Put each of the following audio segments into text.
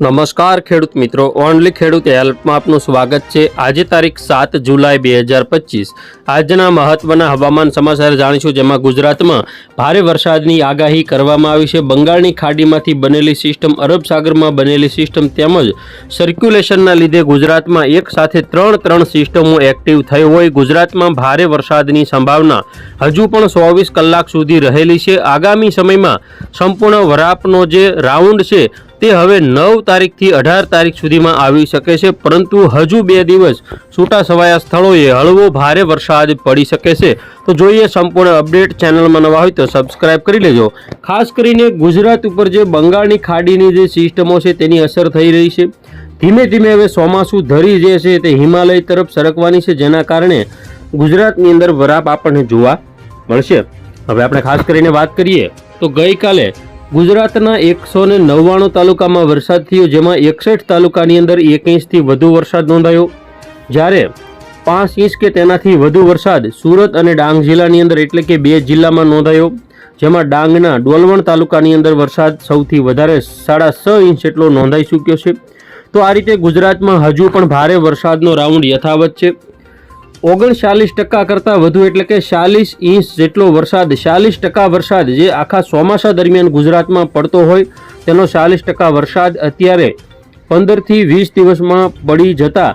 નમસ્કાર ખેડૂત મિત્રો, ઓનલી ખેડૂત હેલ્પમાં આપનું સ્વાગત છે. આજે તારીખ સાત જુલાઈ બે હજાર પચીસ. આજના મહત્વના હવામાન સમાચાર જાણીશું, જેમાં ગુજરાતમાં ભારે વરસાદની આગાહી કરવામાં આવી છે. બંગાળની ખાડીમાંથી બનેલી સિસ્ટમ, અરબ સાગરમાં બનેલી સિસ્ટમ તેમજ સર્ક્યુલેશનના લીધે ગુજરાતમાં એક સાથે ત્રણ ત્રણ સિસ્ટમો એક્ટિવ થઈ હોય. ગુજરાતમાં ભારે વરસાદની સંભાવના હજુ પણ ચોવીસ કલાક સુધી રહેલી છે. આગામી સમયમાં સંપૂર્ણ વરાપનો જે રાઉન્ડ છે તે હવે નવ તારીખથી અઢાર તારીખ સુધીમાં આવી શકે છે, પરંતુ હજુ બે દિવસ છૂટા છવાયા સ્થળોએ હળવો ભારે વરસાદ પડી શકે છે. તો જોઈએ સંપૂર્ણ અપડેટ ચેનલમાં નવા હોય તો સબસ્ક્રાઇબ કરી લેજો. ખાસ કરીને ગુજરાત ઉપર જે બંગાળની ખાડીની જે સિસ્ટમો છે તેની અસર થઈ રહી છે. ધીમે ધીમે હવે ચોમાસું ધરી જે છે તે હિમાલય તરફ સરકવાની છે, જેના કારણે ગુજરાતની અંદર વરાપ આપણને જોવા મળશે. હવે આપણે ખાસ કરીને વાત કરીએ તો ગઈકાલે ગુજરાતના એકસો ને નવ્વાણું તાલુકામાં વરસાદ થયો, જેમાં એકસઠ તાલુકાની અંદર એક ઇંચથી વધુ વરસાદ નોંધાયો. જ્યારે પાંચ ઇંચ કે તેનાથી વધુ વરસાદ સુરત અને ડાંગ જિલ્લાની અંદર એટલે કે બે જિલ્લામાં નોંધાયો, જેમાં ડાંગના ડોલવણ તાલુકાની અંદર વરસાદ સૌથી વધારે સાડા છ ઇંચ જેટલો નોંધાઈ ચૂક્યો છે. તો આ રીતે ગુજરાતમાં હજુ પણ ભારે વરસાદનો રાઉન્ડ યથાવત છે. ઓગણચાલીસ ટકા કરતાં વધુ એટલે કે ચાલીસ ઇંચ જેટલો વરસાદ, ચાલીસ ટકા વરસાદ જે આખા ચોમાસા દરમિયાન ગુજરાતમાં પડતો હોય, તેનો ચાલીસ ટકા વરસાદ અત્યારે પંદરથી વીસ દિવસમાં પડી જતા.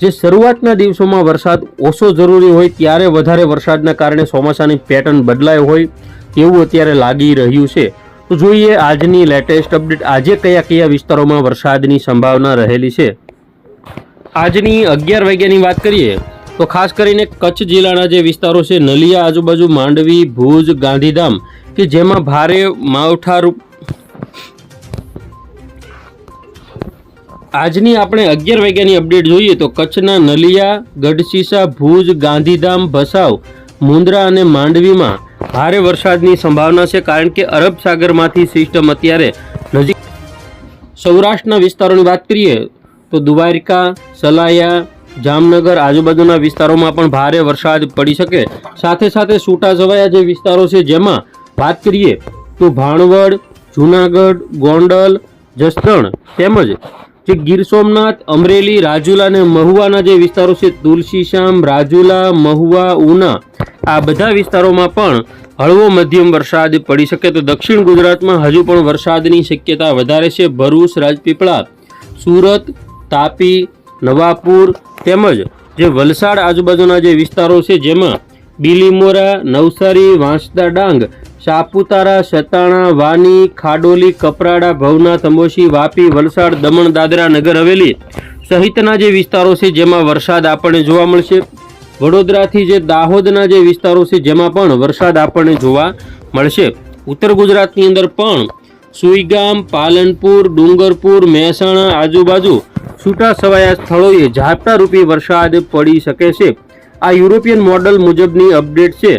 જે શરૂઆતના દિવસોમાં વરસાદ ઓછો જરૂરી હોય, ત્યારે વધારે વરસાદના કારણે ચોમાસાની પેટર્ન બદલાય હોય તેવું અત્યારે લાગી રહ્યું છે. તો જોઈએ આજની લેટેસ્ટ અપડેટ. આજે કયા કયા વિસ્તારોમાં વરસાદની સંભાવના રહેલી છે? આજની અગિયાર વાગ્યાની વાત કરીએ. તો ખાસ કરીને કચ્છ જિલ્લાના જે વિસ્તારો છે, નલિયા આજુબાજુ, માંડવી, ભુજ, ગાંધીધામ, કે જેમાં ભારે માવઠારૂપ આજની આપણે અગિયાર વાગ્યાની અપડેટ જોઈએ તો કચ્છના નલિયા ગઢશીસા ભુજ, ગાંધીધામ, ભસાવ, મુંદ્રા અને માંડવીમાં ભારે વરસાદની સંભાવના છે, કારણ કે અરબ સાગરમાંથી સિસ્ટમ અત્યારે નજીક સૌરાષ્ટ્રના વિસ્તારોની વાત કરીએ તો દ્વારકા, સલાયા જામનગર આજુબાજુના વિસ્તારોમાં પણ ભારે વરસાદ પડી શકે. સાથે સાથે છૂટાછવાયા જે વિસ્તારો છે, જેમાં વાત કરીએ તો ભાણવડ, જુનાગઢ, ગોંડલ, જસદણ તેમજ જે ગીર સોમનાથ, અમરેલી, રાજુલા અને મહુવાના જે વિસ્તારો છે તુલસીશ્યામ રાજુલા, મહુવા, ઉના, આ બધા વિસ્તારોમાં પણ હળવો મધ્યમ વરસાદ પડી શકે. તો દક્ષિણ ગુજરાતમાં હજુ પણ વરસાદની શક્યતા વધારે છે. ભરૂચ, રાજપીપળા, સુરત, તાપી, નવાપુર તેમજ જે વલસાડ આજુબાજુના જે વિસ્તારો છે, જેમાં બીલીમોરા, નવસારી, વાંસદા ડાંગ, સાપુતારા, સતાણા, વાની, ખાડોલી, કપરાડા ભવનાથ અંબોશી વાપી, વલસાડ, દમણ, દાદરા, નગર હવેલી સહિતના જે વિસ્તારો છે, જેમાં વરસાદ આપણને જોવા મળશે. વડોદરાથી જે દાહોદના જે વિસ્તારો છે, જેમાં પણ વરસાદ આપણને જોવા મળશે. ઉત્તર ગુજરાતની અંદર પણ સુઈગામ, પાલનપુર, ડુંગરપુર, મહેસાણા આજુબાજુ છૂટા છવાયા સ્થળોએ ઝાપટારૂપી વરસાદ પડી શકે છે. આ યુરોપિયન મોડલ મુજબની અપડેટ છે.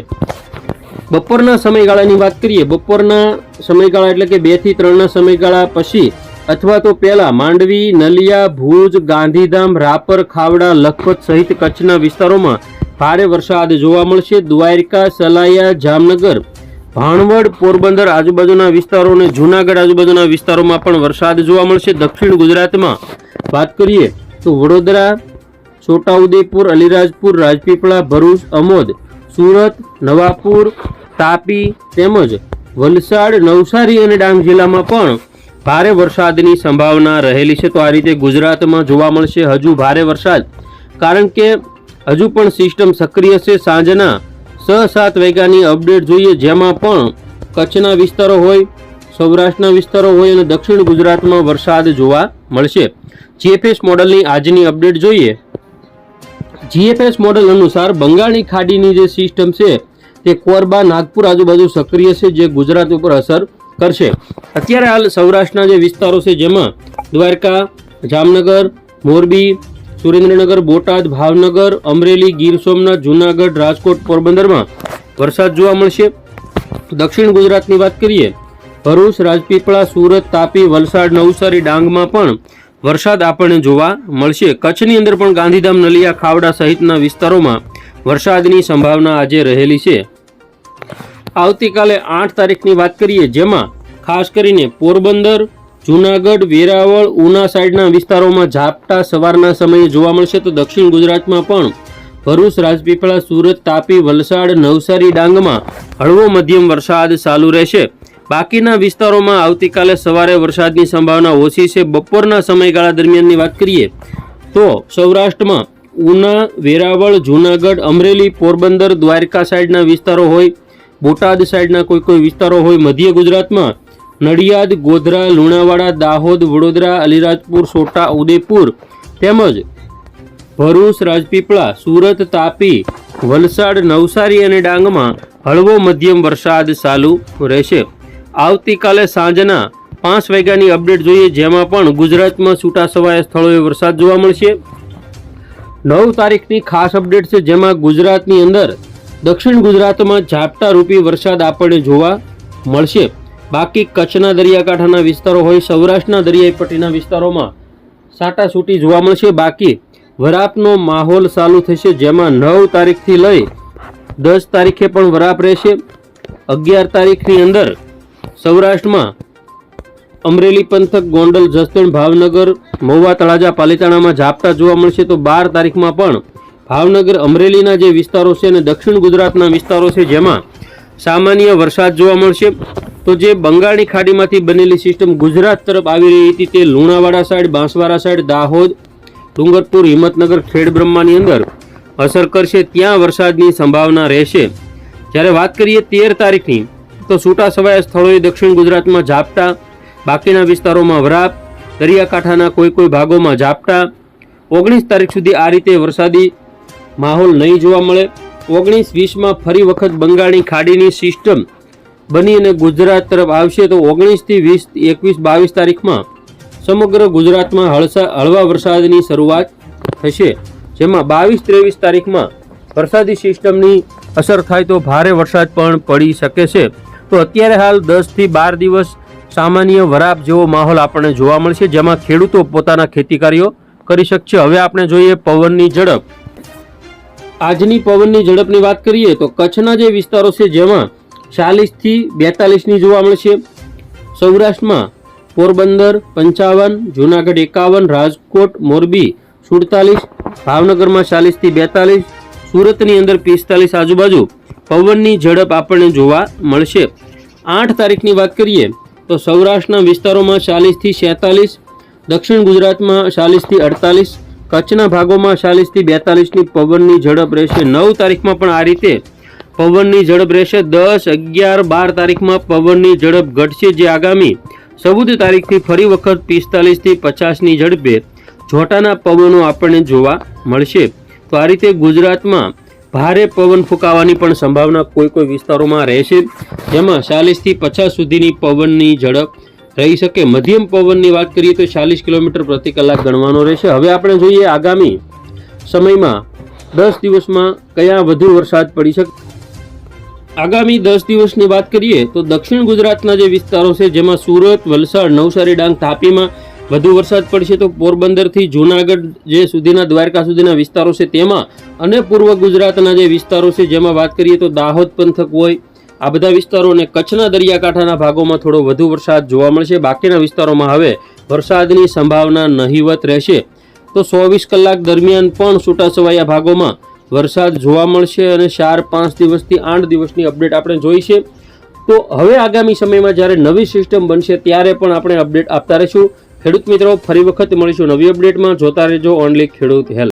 બપોરના સમયગાળાની વાત કરીએ, બપોરના સમયગાળા એટલે કે બેથી ત્રણના સમયગાળા પછી અથવા તો પહેલાં માંડવી, નલિયા, ભુજ, ગાંધીધામ, રાપર, ખાવડા, લખપત સહિત કચ્છના વિસ્તારોમાં ભારે વરસાદ જોવા મળશે. દ્વારકા, સલાયા, જામનગર ભાણવડ, પોરબંદર આજુબાજુના વિસ્તારો અને જૂનાગઢ આજુબાજુના વિસ્તારોમાં પણ વરસાદ જોવા મળશે. દક્ષિણ ગુજરાતમાં વાત કરીએ તો વડોદરા, છોટાઉદેપુર, અલીરાજપુર, રાજપીપળા, ભરૂચ, અમોદ, સુરત, નવાપુર, તાપી તેમજ વલસાડ, નવસારી અને ડાંગ જિલ્લામાં પણ ભારે વરસાદની સંભાવના રહેલી છે. તો આ રીતે ગુજરાતમાં જોવા મળશે હજુ ભારે વરસાદ. કારણ કે હજુ પણ સિસ્ટમ સક્રિય છે. સાંજના છ સાત વાગ્યાની અપડેટ જોઈએ, જેમાં પણ કચ્છના વિસ્તારો હોય, સૌરાષ્ટ્રના વિસ્તારો હોય અને દક્ષિણ ગુજરાતમાં વરસાદ જોવા મળશે. જીએફએસ મોડલની આજની અપડેટ જોઈએ. જીએફએસ મોડલ અનુસાર બંગાળની ખાડીની જે સિસ્ટમ છે, તે કોરબા, નાગપુર આજુબાજુ સક્રિય છે, જે ગુજરાત ઉપર અસર કરશે. અત્યારે હાલ સૌરાષ્ટ્રના જે વિસ્તારો છે, જેમાં દ્વારકા, જામનગર, મોરબી સુરેન્દ્રનગર, બોટાદ, ભાવનગર, અમરેલી, ગીર સોમનાથ, જૂનાગઢ, રાજકોટ પોરબંદરમાં વરસાદ જોવા મળશે. દક્ષિણ ગુજરાતની વાત કરીએ, ભરૂચ, રાજપીપળા, સુરત, તાપી, વલસાડ, નવસારી, ડાંગમાં પણ વરસાદ આપણને જોવા મળશે. કચ્છની અંદર પણ ગાંધીધામ, નલિયા, ખાવડા સહિતના વિસ્તારોમાં વરસાદની સંભાવના આજે રહેલી છે. આવતીકાલે આઠ તારીખની વાત કરીએ, જેમાં ખાસ કરીને પોરબંદર જૂનાગઢ, વેરાવળ, ઉના સાઈડના વિસ્તારોમાં ઝાપટા સવારના સમયે જોવા મળશે તો દક્ષિણ ગુજરાતમાં પણ ભરૂચ, રાજપીપળા, સુરત, તાપી, વલસાડ, નવસારી, ડાંગમાં હળવો મધ્યમ વરસાદ ચાલુ રહેશે. બાકીના વિસ્તારોમાં આવતીકાલે સવારે વરસાદની સંભાવના ઓછી છે. બપોરના સમયગાળા દરમિયાનની વાત કરીએ તો સૌરાષ્ટ્રમાં ઉના, વેરાવળ, જૂનાગઢ, અમરેલી, પોરબંદર, દ્વારકા સાઈડના વિસ્તારો હોય, બોટાદ સાઈડના કોઈ કોઈ વિસ્તારો હોય, મધ્ય ગુજરાતમાં નડિયાદ, ગોધરા, લુણાવાડા, દાહોદ, વડોદરા, અલીરાજપુર, સોટા, ઉદયપુર તેમજ ભરૂચ, રાજપીપળા, સુરત, તાપી, વલસાડ, નવસારી અને ડાંગમાં હળવો મધ્યમ વરસાદ ચાલુ રહેશે. આવતીકાલે સાંજના પાંચ વાગ્યાની અપડેટ જોઈએ, જેમાં પણ ગુજરાતમાં છૂટાછવાયા સ્થળોએ વરસાદ જોવા મળશે. નવ તારીખની ખાસ અપડેટ છે, જેમાં ગુજરાતની અંદર દક્ષિણ ગુજરાતમાં ઝાપટા રૂપી વરસાદ આપણને જોવા મળશે. બાકી કચ્છના દરિયાકાંઠાના વિસ્તારો હોય, સૌરાષ્ટ્રના દરિયાઈ પટ્ટીના વિસ્તારોમાં સાટાસૂટી જોવા મળશે. બાકી વરાપનો માહોલ ચાલુ થશે, જેમાં નવ તારીખથી લઈ દસ તારીખે પણ વરાપ રહેશે. અગિયાર તારીખની અંદર સૌરાષ્ટ્રમાં અમરેલી પંથક, ગોંડલ, જસદણ, ભાવનગર, મહુવા, તળાજા, પાલીતાણામાં ઝાપટા જોવા મળશે. તો બાર તારીખમાં પણ ભાવનગર, અમરેલીના જે વિસ્તારો છે અને દક્ષિણ ગુજરાતના વિસ્તારો છે, જેમાં સામાન્ય વરસાદ જોવા મળશે. તો જે બંગાળની ખાડીમાંથી બનેલી સિસ્ટમ ગુજરાત તરફ આવી રહી હતી તે લુણાવાડા સાઈડ બાંસવાડા સાઈડ દાહોદ, ડુંગરપુર, હિંમતનગર, ખેડબ્રહ્માની અંદર અસર કરશે, ત્યાં વરસાદની સંભાવના રહેશે. જ્યારે વાત કરીએ તેર તારીખની, તો છૂટાછવાયા સ્થળોએ દક્ષિણ ગુજરાતમાં ઝાપટા, બાકીના વિસ્તારોમાં વરાપ, દરિયાકાંઠાના કોઈ કોઈ ભાગોમાં ઝાપટા. ઓગણીસ તારીખ સુધી આ રીતે વરસાદી માહોલ નહીં જોવા મળે. ઓગણીસ વીસમાં ફરી વખત બંગાળની ખાડીની સિસ્ટમ બની અને ગુજરાત તરફ આવશે તો ઓગણીસથી વીસ, એકવીસ, બાવીસ તારીખમાં સમગ્ર ગુજરાતમાં હળસા, હળવા વરસાદની શરૂઆત થશે, જેમાં બાવીસ, ત્રેવીસ તારીખમાં વરસાદી સિસ્ટમની અસર થાય તો ભારે વરસાદ પણ પડી શકે છે. તો અત્યારે હાલ દસથી બાર દિવસ સામાન્ય વરાપ જેવો માહોલ આપણને જોવા મળશે, જેમાં ખેડૂતો પોતાના ખેતી કાર્યો કરી શકશે. હવે આપણે જોઈએ પવનની ઝડપ. આજની પવનની ઝડપની વાત કરીએ તો કચ્છના જે વિસ્તારો છે, જેમાં ચાલીસથી બેતાલીસની જોવા મળશે. સૌરાષ્ટ્રમાં પોરબંદર, પંચાવન, જૂનાગઢ એકાવન, રાજકોટ, મોરબી સુડતાલીસ, ભાવનગરમાં ચાલીસથી બેતાલીસ, સુરતની અંદર પિસ્તાલીસ આજુબાજુ પવનની ઝડપ આપણને જોવા મળશે. આઠ તારીખની વાત કરીએ તો સૌરાષ્ટ્રના વિસ્તારોમાં ચાલીસથી છેતાલીસ દક્ષિણ ગુજરાતમાં ચાલીસથી અડતાલીસ કચ્છના ભાગોમાં ચાલીસથી બેતાલીસની પવનની ઝડપ રહેશે. નવ તારીખમાં પણ આ રીતે પવનની ઝડપ રહેશે. દસ, અગિયાર, બાર તારીખમાં પવનની ઝડપ ઘટશે જે આગામી ચૌદ તારીખથી ફરી વખત પિસ્તાલીસથી પચાસની ઝડપે જોટાના પવનો આપણને જોવા મળશે. તો આ રીતે ગુજરાતમાં ભારે પવન ફૂંકાવાની પણ સંભાવના કોઈ કોઈ વિસ્તારોમાં રહેશે. જેમાં ચાલીસથી પચાસ સુધીની પવનની ઝડપ રહી શકે. મધ્યમ પવનની વાત કરીએ તો ચાલીસ કિલોમીટર પ્રતિ કલાક ગણવાનો રહેશે. હવે આપણે જોઈએ આગામી સમયમાં દસ દિવસમાં કયા વધુ વરસાદ પડી શકે. આગામી દસ દિવસની વાત કરીએ તો દક્ષિણ ગુજરાતના જે વિસ્તારો છે, જેમાં સુરત, વલસાડ, નવસારી, ડાંગ, તાપીમાં વધુ વરસાદ પડશે તો પોરબંદરથી જૂનાગઢ જે સુધીના, દ્વારકા સુધીના વિસ્તારો છે તેમાં અને પૂર્વ ગુજરાતના જે વિસ્તારો છે, જેમાં વાત કરીએ તો દાહોદ પંથક હોય આ બધા વિસ્તારો અને કચ્છના દરિયાકાંઠાના ભાગોમાં થોડો વધુ વરસાદ જોવા મળશે. બાકીના વિસ્તારોમાં હવે વરસાદની સંભાવના નહીવત રહેશે. તો ચોવીસ કલાક દરમિયાન પણ છૂટાછવાયા ભાગોમાં વરસાદ જોવા મળશે અને ચાર પાંચ દિવસથી આઠ દિવસની અપડેટ આપણે જોઈ છે. તો હવે આગામી સમયમાં જ્યારે નવી સિસ્ટમ બનશે ત્યારે પણ આપણે અપડેટ આપતા રહીશું. ખેડૂત મિત્રો, ફરી વખત મળીશું નવી અપડેટમાં. જોતા રહેજો ઓનલી ખેડૂત હેલ્પ